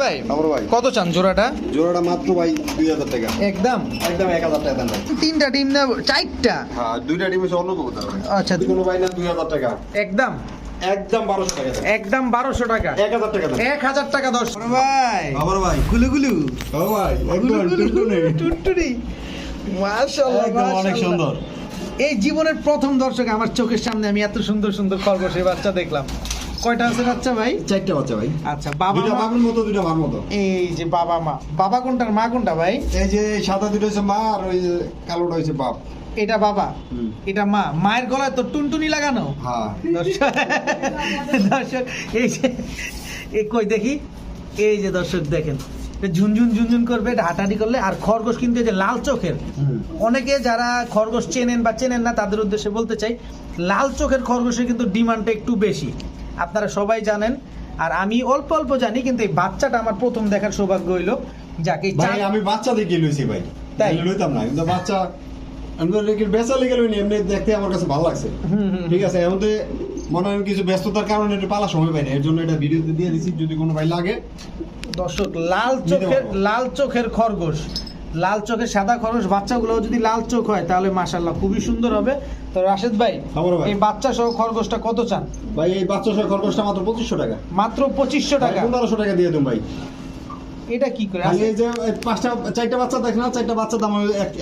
ভাই ভাই। কত চান জোড়াটা? জোড়াটা মাত্র ভাই দুই হাজার টাকা। একদম? একদম এক হাজার টাকা দেন তিনটা ডিম না চারটা? হ্যাঁ দুইটা ডিম হচ্ছে অন্য কবুতর আচ্ছা। কোনো ভাই না দুই হাজার টাকা। একদম? একদম বারোশো টাকা একদম বারোশো টাকা। এক হাজার টাকা এক হাজার টাকা দশ। ভাই। ভাই। গুলু গুলু। ও ভাই। টুনটুনি। টুনটুনি। মাশাআল্লাহ অনেক সুন্দর। এই জীবনের প্রথম দর্শক আমার চোখের সামনে আমি এত সুন্দর সুন্দর খরগোশের বাচ্চা দেখলাম। কয়টা আছে বাচ্চা ভাই? চারটা বাচ্চা ভাই। আচ্ছা বাবা দুইটা বাবার মতো দুইটা মার মতো। এই যে বাবা মা। বাবা কোনটার মা কোনটা ভাই? এই যে সাদা দুটো হচ্ছে মা আর ওই যে কালোটা হচ্ছে বাপ। এটা বাবা? এটা মা। মায়ের গলায় তো টুনটুনি লাগানো? হ্যাঁ। দর্শক দর্শক এই যে এই কই দেখি? এই যে দর্শক দেখেন ঝুনঝুন ঝুনঝুন করবে হাঁটাহাঁটি করলে আর খরগোশ কিন্তু যে লাল চোখের। অনেকে যারা খরগোশ চেনেন বা চেনেন না তাদের উদ্দেশ্যে বলতে চাই লাল চোখের খরগোশের কিন্তু ডিমান্ডটা একটু বেশি। আপনারা সবাই জানেন আর আমি অল্প অল্প জানি কিন্তু এই বাচ্চাটা আমার প্রথম দেখার সৌভাগ্য হইল যাকে ভাই আমি বাচ্চা দেখে লইছি ভাই। তাই? লইতাম না কিন্তু বাচ্চা আমি তো বেচা লেগে লইনি এমনি দেখতে আমার কাছে ভালো লাগছে। ঠিক আছে এর মনে হয় কিছু ব্যস্ততার কারণে এটা পালা সময় পাইনি এর জন্য এটা ভিডিওতে দিয়ে দিছি যদি কোনো ভাই লাগে। দর্শক লাল চোখের লাল চোখের খরগোশ। লাল চোখে সাদা খরগোশ বাচ্চাগুলো যদি লাল চোখ হয় তাহলে মাশাল্লাহ খুবই সুন্দর হবে। তো রাশেদ ভাই ভাই। এই বাচ্চা সহ খরগোশটা কত চান? ভাই এই বাচ্চা সহ খরগোশটা মাত্র পঁচিশশো টাকা। মাত্র পঁচিশশো টাকা। পনেরোশো টাকা দিয়ে দেন ভাই। এটা কি করে? এই যে পাঁচটা চারটা বাচ্চা দেখ না? চারটা বাচ্চার দাম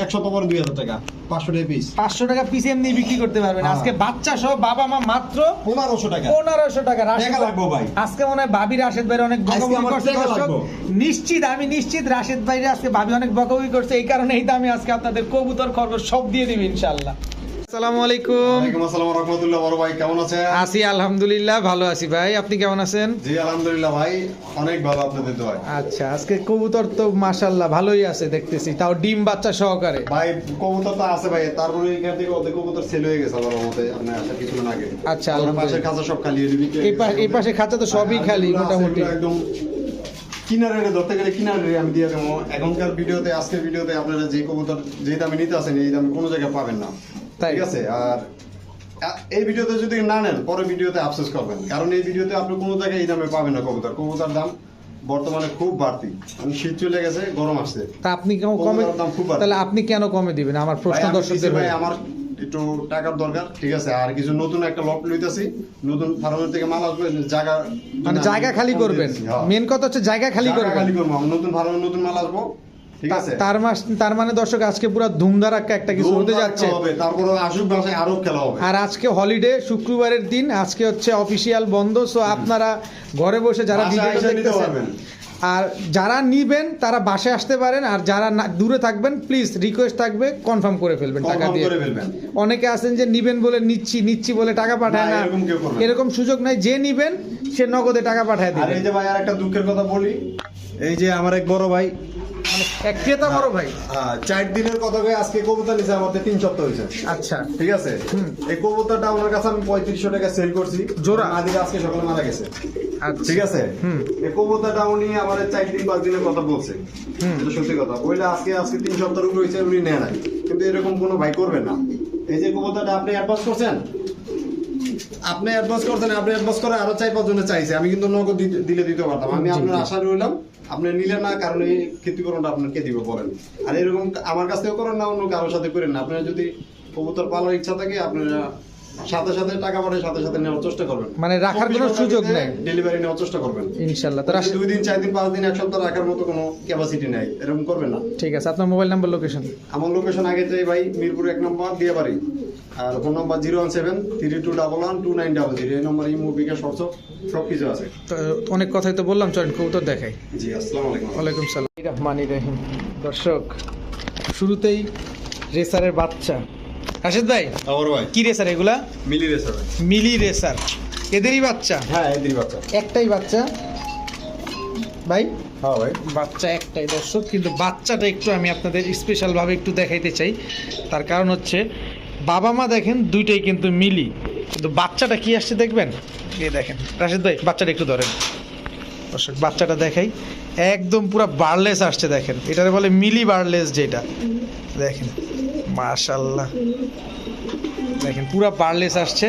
একশো দুই হাজার টাকা পাঁচশো টাকা পিস পাঁচশো টাকা পিস এমনি বিক্রি করতে পারবেন। হ্যাঁ। আজকে বাচ্চা সহ বাবা মা মাত্র পনেরোশো টাকা। পনেরোশো টাকা। রাশেদ টাকা লাগবো ভাই। আজকে মনে হয় ভাবি রাশেদ ভাই অনেক। নিশ্চিত আমি নিশ্চিত রাশেদ ভাই আজকে ভাবি অনেক বকাবকি করছে। এই কারণে এই দামে আজকে আপনাদের কবুতর খরগোশ সব দিয়ে দিবে ইনশাল্লাহ আসসালামু আলাইকুম। আসসালাম রহমতুল্লাহ বড় ভাই কেমন আছেন? আছি আলহামদুলিল্লাহ ভালো আছি ভাই। আপনি কেমন আছেন? জি আলহামদুলিল্লাহ ভাই অনেক ভালো আপনাদের দোয়ায়। আচ্ছা আজকে কবুতর তো মাশাল্লাহ ভালোই আছে দেখতেছি। তাও ডিম বাচ্চা সহকারে। ভাই কবুতর তো আছে ভাই তারপরে এখান থেকে অর্ধেক কবুতর সেল হয়ে গেছে কিছুদিন আগে। আচ্ছা। পাশের খাঁচা সব খালি হয়ে এই পাশে খাঁচা তো সবই খালি মোটামুটি। একদম কিনারে ধরতে গেলে কিনারে আমি দিয়ে দেবো। এখনকার ভিডিওতে আজকের ভিডিওতে আপনারা যে কবুতর যে দামে নিতে আসেন এই দামে কোনো জায়গায় পাবেন না? ঠিক আছে আর এই ভিডিওতে যদি না নেন পরে ভিডিওতে আফসোস করবেন। কারণ এই ভিডিওতে আপনি কোনো জায়গায় এই দামে পাবেন না কবুতর। কবুতর দাম বর্তমানে খুব বাড়তি। মানে শীত চলে গেছে গরম আসছে। তা আপনি কেন কমে দাম খুব। তাহলে আপনি কেন কমে দিবেন? আমার প্রশ্ন দর্শকদের ভাই, আমার একটু টাকার দরকার ঠিক আছে? আর কিছু নতুন একটা লট লইতাছি। নতুন ফার্মের থেকে মাল আসবে জায়গা মানে জায়গা খালি করবেন। হ্যাঁ। মেন কথা হচ্ছে জায়গা খালি করবেন। খালি করব। নতুন ফার্মের নতুন মাল আসব। ঠিক আছে? তার মাস তার মানে দর্শক আজকে পুরো ধুমধারাক্কা একটা কিছু হতে যাচ্ছে। তারপরে আসুক বাসায় আরও খেলা হবে। আর আজকে হলিডে শুক্রবারের দিন আজকে হচ্ছে অফিসিয়াল বন্ধ সো আপনারা ঘরে বসে যারা এসে দেখতেছেন পারবেন। আর যারা নিবেন তারা বাসে আসতে পারেন আর যারা দূরে থাকবেন প্লিজ রিকোয়েস্ট থাকবে কনফার্ম করে ফেলবেন টাকা দিয়ে। অনেকে আছেন যে নিবেন বলে নিচ্ছি নিচ্ছি বলে টাকা পাঠায় না, এরকম সুযোগ নাই যে নিবেন সে নগদে টাকা পাঠায় আর এই যে ভাই আর একটা দুঃখের কথা বলি। এই যে আমার এক বড় ভাই এক ক্রেতা বড় ভাই। চার দিনের কথা কয়ে আজকে কবুতর নিছে আমাদের তিন সপ্তাহ হয়েছে আচ্ছা। ঠিক আছে? এই কবুতরটা আমার কাছে আমি পঁয়ত্রিশশো টাকা সেল করছি। জোড়া? মাদিরা আজকে সকালে মারা গেছে। আচ্ছা। ঠিক আছে? এই কবুতরটা উনি আমার চার দিন পাঁচ দিনের কথা বলছে। এটা সত্যি কথা। বইলে আজকে আজকে তিন সপ্তাহ উপরে হয়েছে উনি নেয় নাই। কিন্তু এরকম কোনো ভাই করবেন না। এই যে কবুতরটা আপনি অ্যাডভান্স করছেন? আপনি অ্যাডভান্স করছেন আপনি অ্যাডভান্স করে আরও চার পাঁচ জনে চাইছে। আমি কিন্তু নগদ দিলে দিতে পারতাম। আমি আপনার। আশা রইলাম আপনি নিলে না, কারণ এই ক্ষতিপূরণটা আপনার কে দিবে বলেন? আর এরকম আমার কাছ থেকেও করেন না, অন্য কারোর সাথে করেন না। আপনার যদি কবুতর পালার ইচ্ছা থাকে, আপনারা সাথে সাথে টাকা পাঠিয়ে সাথে সাথে নেওয়ার চেষ্টা করবেন। মানে রাখার কোনো সুযোগ নেই। ডেলিভারি নেওয়ার চেষ্টা করবেন। ইনশাল্লাহ তো রাশি- দুই দিন চার দিন পাঁচ দিন এক সপ্তাহ রাখার মতো কোনো ক্যাপাসিটি নাই। এরকম করবেন না। ঠিক আছে আপনার মোবাইল নাম্বার লোকেশন আমার লোকেশন আগে চাই ভাই মিরপুর এক নম্বর দিয়ে বাড়ি আর ফোন নম্বর zero one seven three two double one two nine double zero এই নম্বর এই মুভিকে সব সব কিছু আছে। অনেক কথাই তো বললাম চলেন কবুতর দেখাই। জি আসসালামু আলাইকুম। ওয়ালাইকুম সালাম। রহমান রহিম দর্শক শুরুতেই রেসারের বাচ্চা। রাশেদ ভাই আমার ভাই। কি রেসার এগুলা? মিলি রেসার মিলি রেসার এদেরই বাচ্চা? হ্যাঁ এদিন বাচ্চা। একটাই বাচ্চা? ভাই? হ্যাঁ ভাই। বাচ্চা একটাই দর্শক কিন্তু বাচ্চাটা একটু আমি আপনাদের স্পেশালভাবে একটু দেখাইতে চাই। তার কারণ হচ্ছে বাবা মা দেখেন দুইটাই কিন্তু মিলি। কিন্তু বাচ্চাটা কি আসছে দেখবেন? এই দেখেন। রাশেদ ভাই বাচ্চাটা একটু ধরেন। দর্শক বাচ্চাটা দেখাই। একদম পুরো বার্লেস আসছে দেখেন। এটারে বলে মিলি বার্লেস যেটা। দেখেন। মাশাল্লাহ দেখেন পুরা বার্লেস আসছে।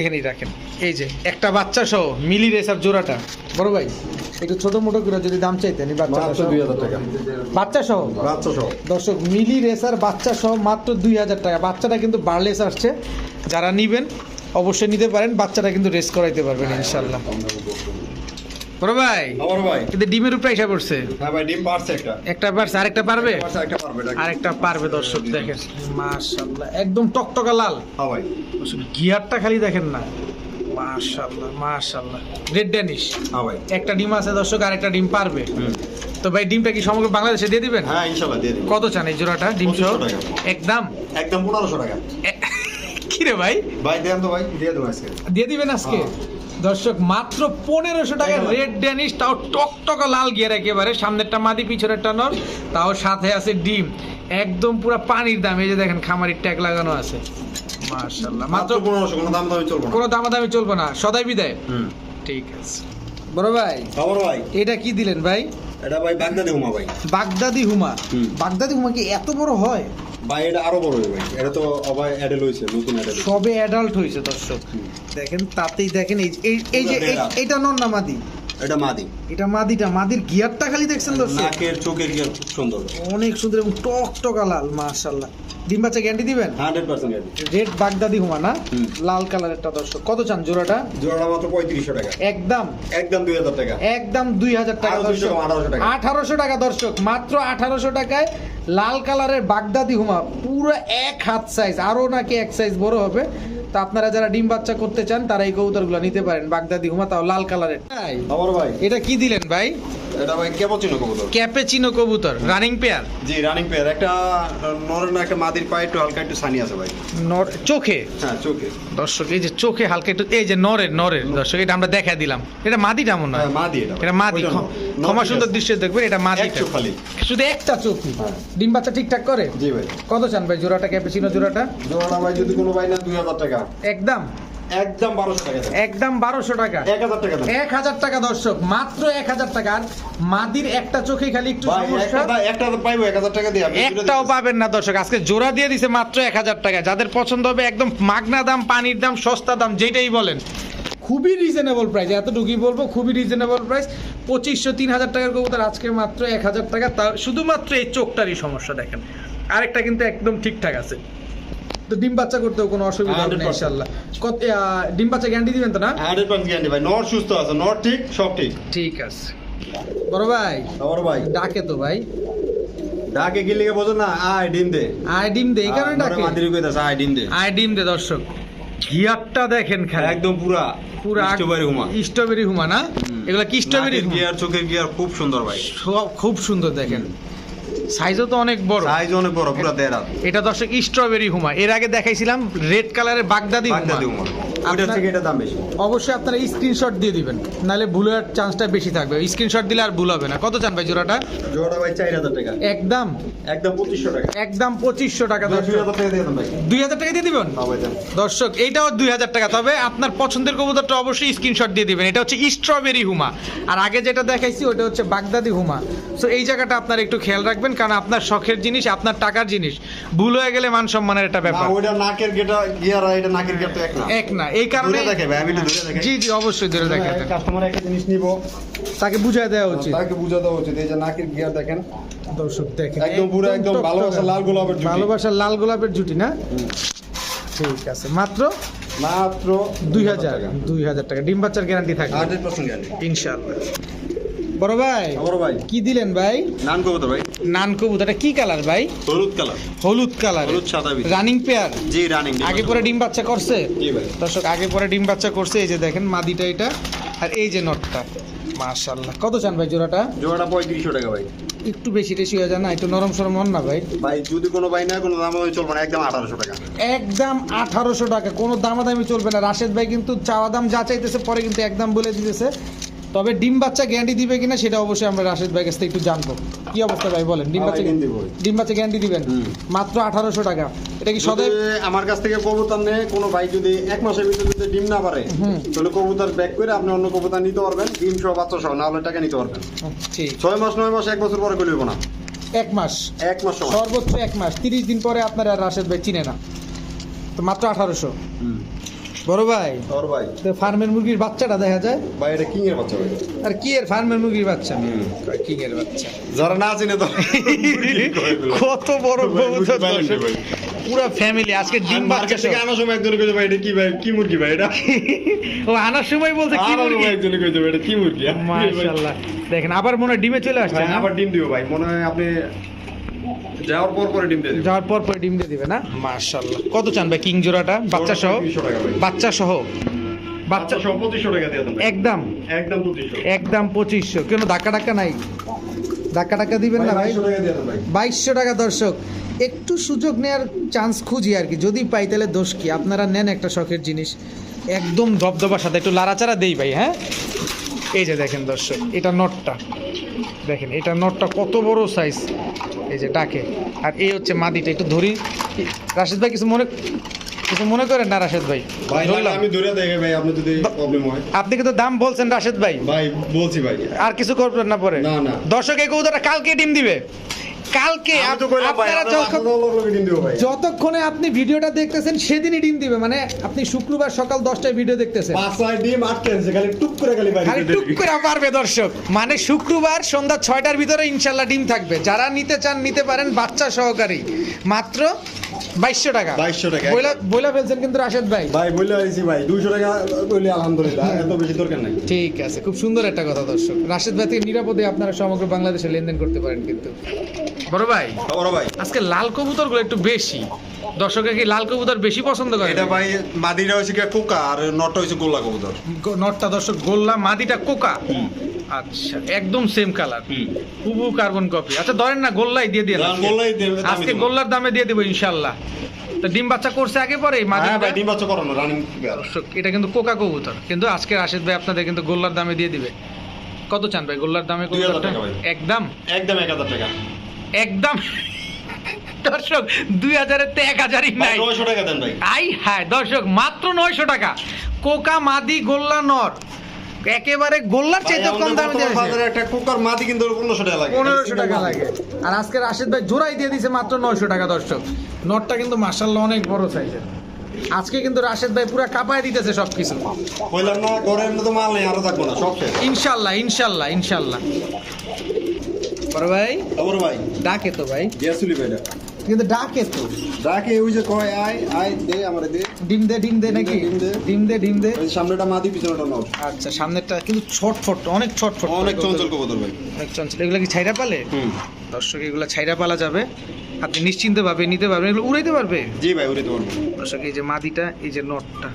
এখানেই রাখেন। এই যে একটা বাচ্চা সহ মিলি রেসার জোড়াটা। বড় ভাই একটু ছোট মোটো করে যদি দাম চাইতেন সহ। দুই হাজার টাকা। বাচ্চা সহ? বাচ্চা সহ। দর্শক মিলি রেসার বাচ্চা সহ মাত্র দুই হাজার টাকা। বাচ্চাটা কিন্তু বার্লেস আসছে। যারা নিবেন অবশ্যই নিতে পারেন। বাচ্চাটা কিন্তু রেস করাইতে পারবেন ইনশাল্লাহ বড় ভাই? আমার ভাই। কিন্তু ডিমের উপরে এসে পড়ছে। হ্যাঁ ভাই ডিম পারছে একটা। একটা পারছে আরেকটা পারবে? পারছে একটা পারবে আরেকটা পারবে দর্শক দেখেন। মাশাল্লাহ একদম টকটকা লাল। হ্যাঁ ভাই। গিয়ারটা খালি দেখেন না। মাশাল্লাহ মাশাল্লাহ রেড ড্যানিশ হ্যাঁ ভাই। একটা ডিম আছে দর্শক আর একটা ডিম পারবে। তো ভাই ডিমটা কি সমগ্র বাংলাদেশে দিয়ে দিবেন? হ্যাঁ ইনশাল্লাহ দিয়ে দিন কত চান এই জোড়াটা ডিম সহ? একদম? একদম পনেরোশো টাকা। কি রে ভাই? ভাই দেন তো ভাই দিয়ে দেবো আজকে। দিয়ে দিবেন আজকে? দর্শক মাত্র পনেরোশো টাকা রেড ড্যানিশ তাও টকটকা লাল গিয়ার একেবারে। সামনেরটা মাদি পিছনেরটা নর তাও সাথে আছে ডিম। একদম পুরো পানির দাম। এই যে দেখেন খামারির ট্যাগ লাগানো আছে। মাশাল্লাহ মাত্র পনেরোশো কোনো দাম দামি চলবো কোনো দামাদামি চলবে না। সদাই বিদায়। হুম। ঠিক আছে। বড় ভাই খবর ভাই। এটা কি দিলেন ভাই? এটা ভাই বাগদাদি হুমা ভাই। বাগদাদি হুম। বাগদাদি হুমা কি এত বড় হয়? ভাই এটা আরও বড় ভাই এটা তো অবাই অ্যাডেল হয়েছে নতুন সবে অ্যাডাল্ট হয়েছে দর্শক। দেখেন তাতেই দেখেন এই এই- যে এটা না মাদি? এটা মাদি। এটা মাদিটা মাদির গিয়ারটা খালি দেখছেন দর্শক? নাকের চোখের গিয়ার খুব সুন্দর। অনেক সুন্দর এবং টক টকা লাল মাশাল্লাহ ডিম বাচ্চা গ্যান্ডি দিবেন? হান্ড্রেড পার্সেন্ট রেড বাগদাদি হুমা না? লাল কালারেরটা দর্শক। কত চান জোড়াটা? জোড়া মাত্র পঁয়ত্রিশশো টাকা। একদম। একদম দুই হাজার টাকা। একদম দুই হাজার টাকা দর্শক। 1800 টাকা। আঠারোশো টাকা দর্শক। মাত্র আঠারোশো টাকায় লাল কালারের বাগদাদি হুমা। পুরো এক হাত সাইজ আরও নাকি এক সাইজ বড় হবে। তা আপনারা যারা ডিম বাচ্চা করতে চান তারা এই কবুতরগুলো নিতে পারেন। বাগদাদি হুমা তাও লাল কালারের। ভাই। এটা কি দিলেন ভাই? এটা ভাই কেবল কবুতর। ক্যাপেচিনো কবুতর রানিং পেয়ার জি রানিং পেয়ার একটা নরের না একটা মাদির পায়ে একটু হালকা একটু সানি আছে ভাই। নর চোখে? হ্যাঁ চোখে। দর্শক এই যে চোখে হালকা একটু এই যে নরের নরের। দর্শক এটা আমরা দেখা দিলাম। এটা মাদিটা মনে হয়? হ্যাঁ মাদি এটা এটা মাদি ক্ষমা সুন্দর দৃশ্য দেখবেন এটা মাদি। শুধু একটা চোখই হ্যাঁ। ডিম বাচ্চা ঠিকঠাক করে? জি ভাই। কত চান ভাই জোড়াটা ক্যাপেচিনো জোড়াটা? জোড়া ভাই যদি কোনো ভাই না দুই হাজার টাকা। একদম? একদম বারোশো টাকা একদম বারোশো টাকা। এক হাজার টাকা এক হাজার টাকা দর্শক মাত্র এক হাজার টাকা। আর মাদির একটা চোখে খালি একটু একটা একটা পাইবো এক হাজার টাকা দিয়ে একটাও পাবেন না দর্শক আজকে জোড়া দিয়ে দিছে মাত্র এক হাজার টাকা। যাদের পছন্দ হবে একদম মাগনা দাম পানির দাম সস্তা দাম যেটাই বলেন। খুবই রিজনেবল প্রাইস এতটুকুই বলব খুবই রিজনেবল প্রাইস পঁচিশশো তিন হাজার টাকার কবুতর আজকে মাত্র এক হাজার টাকা। তা শুধুমাত্র এই চোখটারই সমস্যা দেখেন। আরেকটা কিন্তু একদম ঠিকঠাক আছে। তো ডিম বাচ্চা করতেও কোনো অসুবিধা হবে না 100% কত ডিম বাচ্চা গ্যারান্টি দিবেন তো না? হান্ড্রেড পার্সেন্ট গ্যারান্টি ভাই। নট সুস্থ আছে নট ঠিক সব ঠিক। ঠিক আছে। বড় ভাই আমার ভাই। ডাকে তো ভাই। ডাকে বোঝো না? আয় ডিম দে। আয় ডিম দে এই কারণে ডাকে। মাদির কইতাছে আয় ডিম দে। আয় ডিম দে দর্শক। গিয়ারটা দেখেন খালি। একদম পুরা পুরা স্ট্রবেরি হুমা। স্ট্রবেরি হুমা না? এগুলা কি স্ট্রবেরি গিয়ার চোখের গিয়ার খুব সুন্দর ভাই। খুব সুন্দর দেখেন। সাইজও তো অনেক বড়। সাইজ অনেক বড় পুরো দেড় এটা দর্শক স্ট্রবেরি হুমা। এর আগে দেখাইছিলাম রেড কালারের বাগদাদি হুমা। ওইটার থেকে এটা দাম বেশি। অবশ্যই আপনারা স্ক্রিনশট দিয়ে দিবেন। নাহলে ভুলের চান্সটা বেশি থাকবে। স্ক্রিনশট দিলে আর ভুল হবে না। কত চান ভাই জোড়াটা? জোড়া ভাই চার হাজার টাকা। একদম? একদম পঁচিশশো টাকা। একদম পঁচিশশো টাকা দুই হাজার টাকা দিয়ে দেন ভাই। দুই হাজার টাকা দিয়ে দিবেন? হ্যাঁ দর্শক এইটাও দুই হাজার টাকা। তবে আপনার পছন্দের কবুতরটা অবশ্যই স্ক্রিনশট দিয়ে দিবেন। এটা হচ্ছে স্ট্রবেরি হুমা। আর আগে যেটা দেখাইছি ওটা হচ্ছে বাগদাদি হুমা। সো এই জায়গাটা আপনার একটু খেয়াল রাখবেন কারণ আপনার শখের জিনিস আপনার টাকার জিনিস। ভুল হয়ে গেলে মান সম্মানের একটা ব্যাপার। ওইটা নাকের গেটা গিয়ার এটা নাকের তো এক না। এক না এই কারণে দূরে দেখে ভাই আমি একটু দূরে দেখে জি জি অবশ্যই ধরে দেখেন কাস্টমার একটা জিনিস নিব। তাকে বুঝাই দেওয়া উচিত। তাকে বুঝা দেওয়া উচিত। এই যে নাকের গিয়ার দেখেন। দর্শক দেখেন। একদম পুরো একদম ভালোবাসা লাল গোলাপের জুটি। ভালোবাসা লাল গোলাপের জুটি না? ঠিক আছে। মাত্র মাত্র দুই হাজার দুই হাজার টাকা। ডিম বাচ্চার গ্যারান্টি থাকে হান্ড্রেড পার্সেন্ট গ্যারান্টি ইনশাল্লাহ বড় ভাই? আমার ভাই। কি দিলেন ভাই? নান কবুতর ভাই। নান কবুতর এটা কি কালার ভাই? হলুদ কালার। হলুদ কালার। হলুদ সাদা রানিং পেয়ার জি রানিং আগে পরে ডিম বাচ্চা করছে? জি ভাই। দর্শক আগে পরে ডিম বাচ্চা করছে এই যে দেখেন মাদিটা এটা। আর এই যে নটটা। মাশাল্লাহ কত চান ভাই জোড়াটা? জোড়াটা পঁয়ত্রিশশো টাকা ভাই। একটু বেশি টেশি হয়ে যায় না? একটু নরম সরম হন না ভাই? ভাই যদি কোনো ভাই না কোনো দাম চলবে না। একদম আঠারোশো টাকা। একদম আঠারোশো টাকা। কোনো দামাদামি চলবে না। রাশেদ ভাই কিন্তু চাওয়া দাম যা চাইতেছে পরে কিন্তু একদম বলে দিতেছে। তবে ডিম বাচ্চা গ্যারান্টি দিবে কিনা সেটা অবশ্যই আমরা রাশেদ ভাই কাছ থেকে একটু জানব। কি অবস্থা ভাই বলেন? ডিম বাচ্চা ডিম বাচ্চা গ্যারান্টি দিবেন? মাত্র আঠারোশো টাকা। এটা কি সদাই আমার কাছ থেকে কবুতর নেয় কোনো ভাই যদি এক মাসের ভিতরে যদি ডিম না পারে। তাহলে কবুতর ব্যাক করে আপনি অন্য কবুতর নিতে পারবেন ডিম সহ বাচ্চা সহ না হলে টাকা নিতে পারবেন। ঠিক ছয় মাস নয় মাস এক বছর পরে করবে না। এক মাস? এক মাস সর্বোচ্চ এক মাস। তিরিশ দিন পরে আপনার আর রাশেদ ভাই চিনে না। তো মাত্র আঠারোশো। বড় ভাই? তোর ভাই। তো ফার্মের মুরগির বাচ্চাটা দেখা যায়? ভাই এটা কিং এর বাচ্চা ভাই? আর কি এর ফার্মের মুরগির বাচ্চা। কিং এর বাচ্চা? যারা না চিনে তো কত বড় কবুতর। পুরা ফ্যামিলি আজকে ডিম বাচ্চা থেকে আনার সময় একজন কইছে ভাই এটা কি ভাই? কি মুরগি ভাই এটা? ও আনার সময় বলছে কি মুরগি? একজন কইছে এটা কি মুরগি? মাশাআল্লাহ। দেখেন আবার মনে হয় ডিমে চলে আসছে আবার ডিম দিও ভাই। মনে হয় আপনি যাওয়ার পর পরে ডিম দিয়ে দিবেন। যাওয়ার পর পর ডিম দিয়ে দিবে না? মাশাআল্লাহ। কত চান ভাই কিং জোড়াটা? বাচ্চা সহ? 200 টাকা বাচ্চা সহ বাচ্চা সহ 2500 টাকা দিয়ে দেন একদম? একদম 2500 একদম পঁচিশশো। কেন ধাক্কা টাক্কা নাই? ধাক্কা টাক্কা দিবেন না ভাই 2200 টাকা দিয়ে দেন ভাই। বাইশশো টাকা দর্শক। একটু সুযোগ নেওয়ার চান্স খুঁজি আর কি। যদি পাই তাহলে দোষ কি? আপনারা নেন একটা শখের জিনিস। একদম ধবধবার সাথে একটু লাড়াচাড়া দেই ভাই হ্যাঁ? এই যে দেখেন দর্শক এটা নটটা। দেখেন এটা নটটা কত বড় সাইজ এই যে ডাকে। আর এই হচ্ছে মাদিটা একটু ধরি। রাশেদ ভাই কিছু মনে কিছু মনে করেন না রাশেদ ভাই? ভাই আমি ধরে দেখে ভাই আপনি যদি প্রবলেম হয়। আপনি কিন্তু দাম বলছেন রাশেদ ভাই। ভাই বলছি ভাই। আর কিছু করবেন না পরে। না, না। দর্শক এই কালকে ডিম দিবে। কালকে আপনারা যতক্ষণে আপনি ভিডিওটা দেখতেছেন সেদিনই ডিম দিবে। মানে আপনি শুক্রবার সকাল দশটায় ভিডিও দেখতেছেন। ডিম খালি টুক করে খালি খালি টুক করে পারবে দর্শক। মানে শুক্রবার সন্ধ্যা ছয়টার ভিতরে ইনশাল্লাহ ডিম থাকবে। যারা নিতে চান নিতে পারেন বাচ্চা সহকারী। মাত্র বাইশশো টাকা। 2200 টাকা। বইলা বইলা ফেলছেন কিন্তু রাশেদ ভাই। ভাই বলে আইছি ভাই 200 টাকা বললে আলহামদুলিল্লাহ এত বেশি দরকার নাই। ঠিক আছে খুব সুন্দর একটা কথা দর্শক। রাশেদ ভাই থেকে নিরাপদে আপনারা সমগ্র বাংলাদেশে লেনদেন করতে পারেন কিন্তু। বড় ভাই বড় ভাই। আজকে লাল কবুতরগুলো একটু বেশি। দর্শকের কি লাল কবুতর বেশি পছন্দ করে? এটা ভাই হইছে কোকা আর নটটা গোল্লা কবুতর। নটটা দর্শক গোল্লা মাদিটা কোকা। আচ্ছা একদম সেম কালার হুবু কার্বন কপি আচ্ছা ধরেন না গোল্লাই দিয়ে দিয়ে গোল্লাই আজকে গোল্লার দামে দিয়ে দেবো ইনশাল্লাহ। তো ডিম বাচ্চা করছে আগে পরে হ্যাঁ মাদিটা ভাই ডিম বাচ্চা করানো রানিং এটা কিন্তু কোকা কবুতর। কিন্তু আজকে রাশেদ ভাই আপনাদের কিন্তু গোল্লার দামে দিয়ে দিবে। কত চান ভাই? গোল্লার দামে 2000 কবুতরটা? টাকা ভাই। একদম? একদম 1000 টাকা। একদম। দর্শক দুই হাজারের তো এক হাজারই নাই। 900 টাকা দেন ভাই। আই হ্যাঁ দর্শক মাত্র নয়শো টাকা। কোকা মাদি গোল্লা নর। একেবারে গোল্লার চাইতে কম দামে দিয়েছে বাজারে একটা কোকার মাদি কিন্তু 1500 টাকা লাগে। পনেরোশো টাকা লাগে। আর আজকে রাশেদ ভাই জোড়াই দিয়ে দিয়েছে মাত্র নয়শো টাকা দর্শক। নটটা কিন্তু মার্শাল্লাহ অনেক বড় সাইজের। আজকে কিন্তু রাশেদ ভাই পুরো কাপায় দিতেছে সবকিছু। কইলাম না ঘরের মতো মাল নেই আরও থাকব না সব শেষ। ইনশাল্লাহ ইনশাল্লাহ ইনশাল্লাহ বড় ভাই? খবর ভাই। ডাকে তো ভাই। গিয়াসুলি ভাই কিন্তু ডাকে তো। ডাকে ওই যে কয় আয় আয় দে আমারে দে। ডিম দে ডিম দে নাকি? ডিম দে। ডিম দে ডিম দে। সামনেটা মাদি পিছনেটা নর আচ্ছা সামনেরটা কিন্তু ছটফট অনেক ছটফট অনেক চঞ্চল কবুতর ভাই। অনেক চঞ্চল। এগুলো কি ছাইরা পালে? হুম। দর্শক এগুলো ছাইরা পালা যাবে। আপনি নিশ্চিন্তে ভাবে নিতে পারবেন। এগুলো উড়াইতে পারবে? জি ভাই উড়িতে পারব। দর্শক এই যে মাদিটা এই যে নটটা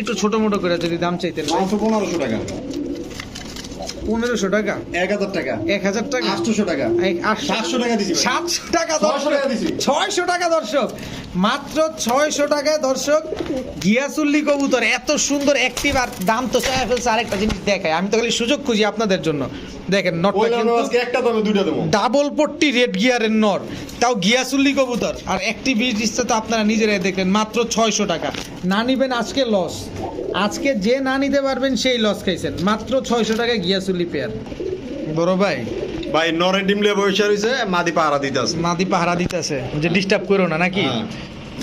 একটু ছোট মোটো করে যদি দাম চাইতেন পনেরোশো টাকা। পনেরোশো টাকা। এক হাজার টাকা। এক হাজার টাকা। আটশোশো টাকা। সাতশো টাকা দিছি সাতশো টাকা দর্শক। ছয়শো টাকা দর্শক। মাত্র ছয়শো টাকায় দর্শক। গিয়াসুল্লি কবুতর এত সুন্দর অ্যাক্টিভ আর দাম তো ফেলছে আরেকটা জিনিস দেখায়। আমি তো খালি সুযোগ খুঁজি আপনাদের জন্য। দেখেন নটটা কিন্তু একটা দামে দুইটা দেবো। ডাবল পট্টি রেড গিয়ারের নর। তাও গিয়াসুল্লি কবুতর। আর অ্যাক্টিভিটিসটা তো আপনারা নিজেরাই দেখলেন মাত্র ছয়শো টাকা। না নিবেন আজকে লস আজকে যে না নিতে পারবেন সেই লস খাইছেন। মাত্র ছয়শো টাকা গিয়াসুল্লি পেয়ার বড় ভাই? ভাই নরে ডিমলে রয়েছে মাদি পাহারা দিতে আছে মাদি পাহারা দিতেছে। যে ডিস্টার্ব করো না নাকি? হ্যাঁ।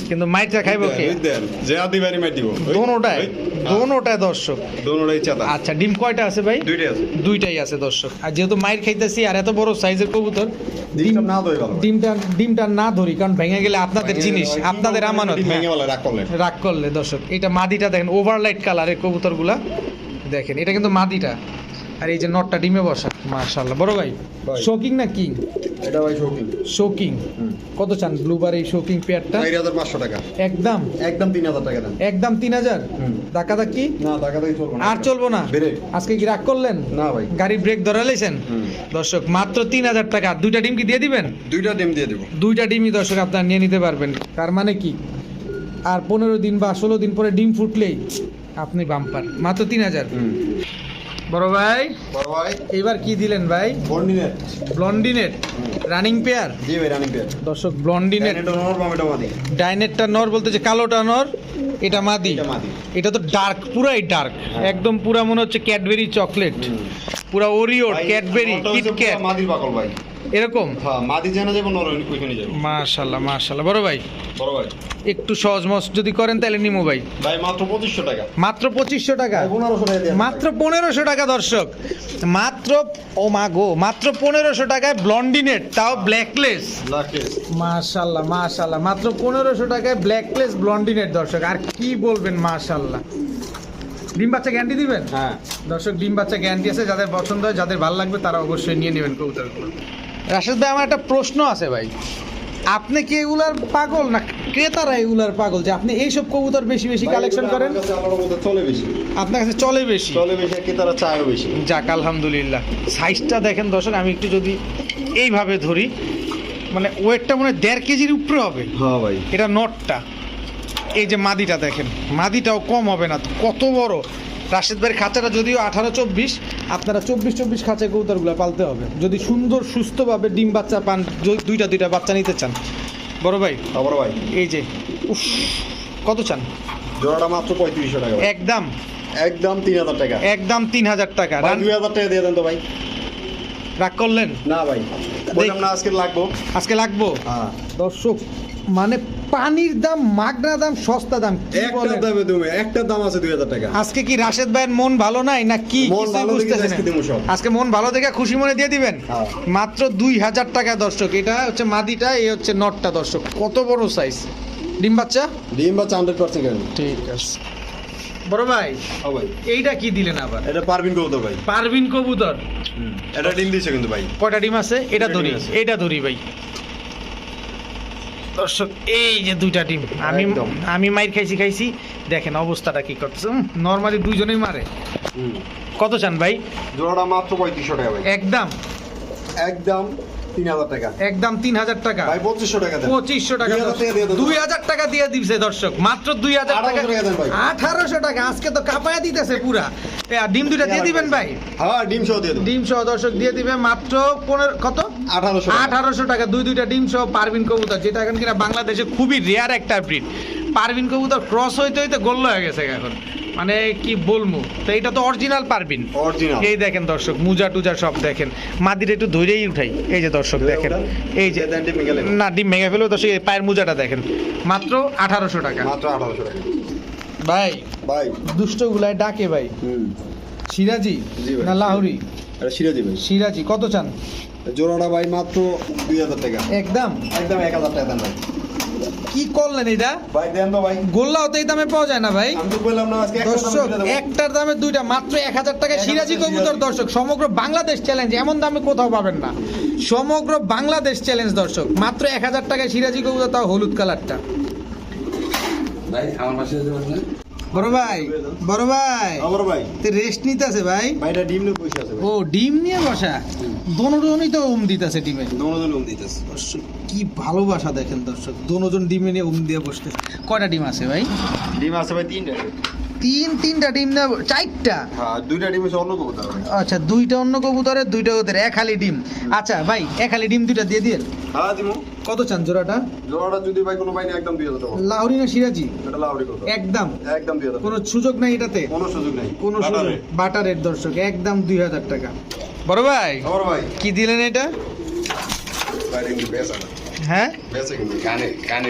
কিন্তু মাইটটা খাইবো কে? যে আদি বাড়ি মাই দিব। দোনোটায় হ্যাঁ, দোনোটায় দর্শক। দোনোটাই চাঁদা। আচ্ছা ডিম কয়টা আছে ভাই? দুইটাই আছে। দুইটাই আছে দর্শক। আর যেহেতু মাইর খাইতেছি আর এত বড় সাইজের কবুতর ডিমটা না ভালো ডিমটা ডিমটা না ধরি কারণ ভেঙে গেলে আপনাদের জিনিস আপনাদের আমানত। ভেঙে বলে রাগ করলে। রাগ করলে দর্শক। এটা মাদিটা দেখেন ওভারলাইট কালারের কবুতরগুলা। দেখেন এটা কিন্তু মাদিটা। আর এই যে নটটা ডিমে বসা মাশাআল্লাহ। বড় ভাই। শোকিং না কিং? এটা ভাই শৌখিন। শোকিং কত চান ব্লুবার এই শোকিং পেয়ারটা? চার হাজার পাঁচশো টাকা। একদম? একদম তিন হাজার টাকা দেন একদম তিন হাজার? হুম। ধাক্কা না টাকা দিয়ে চলবো না। আর চলবো না? আজকে কি রাগ করলেন? না ভাই। গাড়ি ব্রেক ধরালেছেন? দর্শক মাত্র তিন হাজার টাকা। দুইটা ডিম কি দিয়ে দিবেন? দুইটা ডিম দিয়ে দেবো। দুইটা ডিমই দর্শক আপনারা নিয়ে নিতে পারবেন। তার মানে কি? আর পনেরো দিন বা ষোলো দিন পরে ডিম ফুটলেই আপনি বাম্পার। মাত্র তিন হাজার। বড় ভাই বড় ভাই। এবার কি দিলেন ভাই? ব্লন্ডিনেট ব্লন্ডিনেট রানিং পেয়ার জি ভাই রানিং পেয়ার দর্শক ব্লন্ডিনেট এটা নর ডাইনেটটা নর বলতে যে কালোটা নর এটা মাদি। এটা মাদি। এটা তো ডার্ক পুরাই ডার্ক একদম পুরা মনে হচ্ছে ক্যাডবেরি চকলেট পুরা ওরিও ক্যাডবেরি কিটক্যাট মাদির বাকল ভাই। এরকম? হ্যাঁ মাদি জানা যাব ওইখানে যাব। মাশাল্লাহ মাশাল্লাহ। বড় ভাই? বড় ভাই। একটু সহজ মস যদি করেন তাহলে নিমো ভাই। ভাই মাত্র পঁচিশশো টাকা। মাত্র পঁচিশশো টাকা? পনেরোশো টাকা মাত্র পনেরোশো টাকা দর্শক। মাত্র ও মা গো মাত্র পনেরোশো টাকায় ব্লন্ডিনেট তাও ব্ল্যাকলেস মাশাল্লাহ মাশাল্লাহ। মাত্র পনেরোশো টাকায় ব্ল্যাকলেস ব্লন্ডিনেট দর্শক। আর কি বলবেন মাশাল্লাহ। ডিম বাচ্চা গ্যারান্টি দিবেন? হ্যাঁ। দর্শক ডিম বাচ্চা গ্যারান্টি আছে। যাদের পছন্দ হয় যাদের ভালো লাগবে তারা অবশ্যই নিয়ে নেবেন কবুতরগুলো। রাশেদ ভাই আমার একটা প্রশ্ন আছে ভাই। আপনি কি এগুলার পাগল না ক্রেতারা এগুলার পাগল যে আপনি এইসব কবুতর বেশি বেশি কালেকশন করেন? চলে বেশি। আপনার কাছে চলে বেশি? চলে বেশি কি তারা চায়ও বেশি। যাক আলহামদুলিল্লাহ। সাইজটা দেখেন দর্শক আমি একটু যদি এইভাবে ধরি মানে ওয়েটটা মনে হয় দেড় কেজির উপরে হবে। হ্যাঁ ভাই। এটা নটটা। এই যে মাদিটা দেখেন মাদিটাও কম হবে না কত বড়? রাশেদ ভাইয়ের খাঁচাটা যদিও আঠারো চব্বিশ আপনারা চব্বিশ চব্বিশ খাঁচা কবুতরগুলো পালতে হবে। যদি সুন্দর সুস্থভাবে ডিম বাচ্চা পান দুইটা দুইটা বাচ্চা নিতে চান। বড় ভাই? বড় ভাই। এই যে উফ কত চান? জোড়াটা মাত্র পঁয়ত্রিশশো টাকা একদম। একদম তিন হাজার টাকা। একদম তিন হাজার টাকা। দুই হাজার টাকা দিয়ে দেন তো ভাই। রাগ করলেন? না ভাই বললাম না আজকে লাগবো। আজকে লাগবো? হ্যাঁ। দর্শক মানে পানির দাম মাগনা দাম সস্তা দাম একটা দামে তুমি একটা দাম আছে দুই হাজার টাকা। আজকে কি রাশেদ ভাইয়ের মন ভালো নাই না কি? মন ভালো আজকে মন ভালো দেখে খুশি মনে দিয়ে দিবেন? হ্যাঁ। মাত্র দুই হাজার টাকা দর্শক। এটা হচ্ছে মাদিটা এই হচ্ছে নটটা দর্শক। কত বড় সাইজ ডিম বাচ্চা? ডিম বাচ্চা হান্ড্রেড পার্সেন্ট গ্যারান্টি ঠিক আছে। বড় ভাই ভাই। এইটা কি দিলেন আবার? এটা পারবিন কবুতর ভাই। পারবিন কবুতর। এটা ডিম দিয়েছে কিন্তু ভাই। কয়টা ডিম আছে? এটা ধরি। এইটা ধরি ভাই। দর্শক এই যে দুইটা টিম আমি আমি মাইর খাইছি খাইছি। দেখেন অবস্থাটা কি করতেছে। নর্মালি দুইজনেই মারে। কত চান ভাই? জোড়াটা মাত্র পঁয়ত্রিশশো টাকা ভাই। একদম। একদম। টাকা। একদম তিন হাজার টাকা। ভাই পঁচিশশো টাকা পঁচিশশো টাকা 2000 টাকা দিয়ে দেন। দুই হাজার টাকা দিয়ে দিচ্ছে দর্শক। মাত্র দুই হাজার টাকা। 1800 টাকা দেন ভাই। আঠারোশো টাকা। আজকে তো কাপায়া দিতেছে পুরা। ডিম দিয়ে দিবেন ভাই? হ্যাঁ ডিম সহ দিয়ে ডিম সহ দর্শক দিয়ে দিবে মাত্র পনেরো কত? আঠারোশো আঠারোশো টাকা। দুই দুইটা ডিম সহ পারবিন কবুতর যেটা এখন কিনা বাংলাদেশে খুবই রেয়ার একটা ব্রিড পারবিন কবুতর ক্রস হইতে হইতে গোল্ল হয়ে গেছে এখন। মানে কি বলব? তো এটা তো অরিজিনাল পারবিন। অরিজিনাল এই দেখেন দর্শক মুজা টুজা সব দেখেন। মাদির একটু ধৈরেই উঠাই। এই যে দর্শক দেখেন এই যে না ডিম ভেঙে ফেলেও দর্শক এই পায়ের মুজাটা দেখেন। মাত্র আঠারোশো টাকা। মাত্র আঠারোশো টাকা। ভাই ভাই। দুষ্ট গুলায় ডাকে ভাই। হুম। সিরাজি। না লাহুরি? সিরাজি ভাই। সিরাজি কত চান? জোড়াটা ভাই মাত্র দুই হাজার টাকা। একদম? একদম এক হাজার টাকা দেন ভাই। কি করলেন এটা? ভাই দেন তো ভাই। গোল্লাও তো এই দামে পাওয়া যায় না ভাই। আমি তো বললাম না আজকে দর্শক একটার দামে দুইটা মাত্র এক হাজার টাকা 1000 সিরাজি কবুতর দর্শক সমগ্র বাংলাদেশ চ্যালেঞ্জ এমন দামে কোথাও পাবেন না। সমগ্র বাংলাদেশ চ্যালেঞ্জ দর্শক মাত্র এক হাজার টাকায় সিরাজি কবুতর তাও হলুদ কালারটা ভাই আমার পাশে বড় ভাই বড় ভাই। আমার ভাই। তে রেস্ট নিতেছে ভাই? ভাইটা ডিম নিয়ে বসে আছে ও ডিম নিয়ে বসা? দোনোজনই তো উম দিতেছে ডিমে। দোনোজন উম দিতেছে। দর্শক কি ভালোবাসা দেখেন দর্শক দোনোজন ডিমে নিয়ে উম দিয়ে বসতে। কয়টা ডিম আছে ভাই? ডিম আছে ভাই তিনটা। তিন তিনটা ডিম না চারটা? হ্যাঁ দুইটা ডিম আছে অন্য কবুতর আচ্ছা দুইটা অন্য কবুতরের দুইটা ওদের এক হালি ডিম। আচ্ছা ভাই এক হালি ডিম দুইটা দিয়ে দিয়ে হ্যাঁ দিমু। কত চান জোড়াটা? জোড়াটা যদি ভাই কোনো ভাই নিয়ে একদম দিয়ে দেবো। লাহরি না সিরাজি? এটা লাহোরি কত? একদম? একদম দিয়ে দেবো। কোনো সুযোগ নাই এটাতে? কোনো সুযোগ নাই। কোনো সুযোগ? বাটারে। বাটারের দর্শক একদম দুই হাজার টাকা। বড় ভাই বড় ভাই। কি দিলেন এটা? হ্যাঁ? কানে কানে।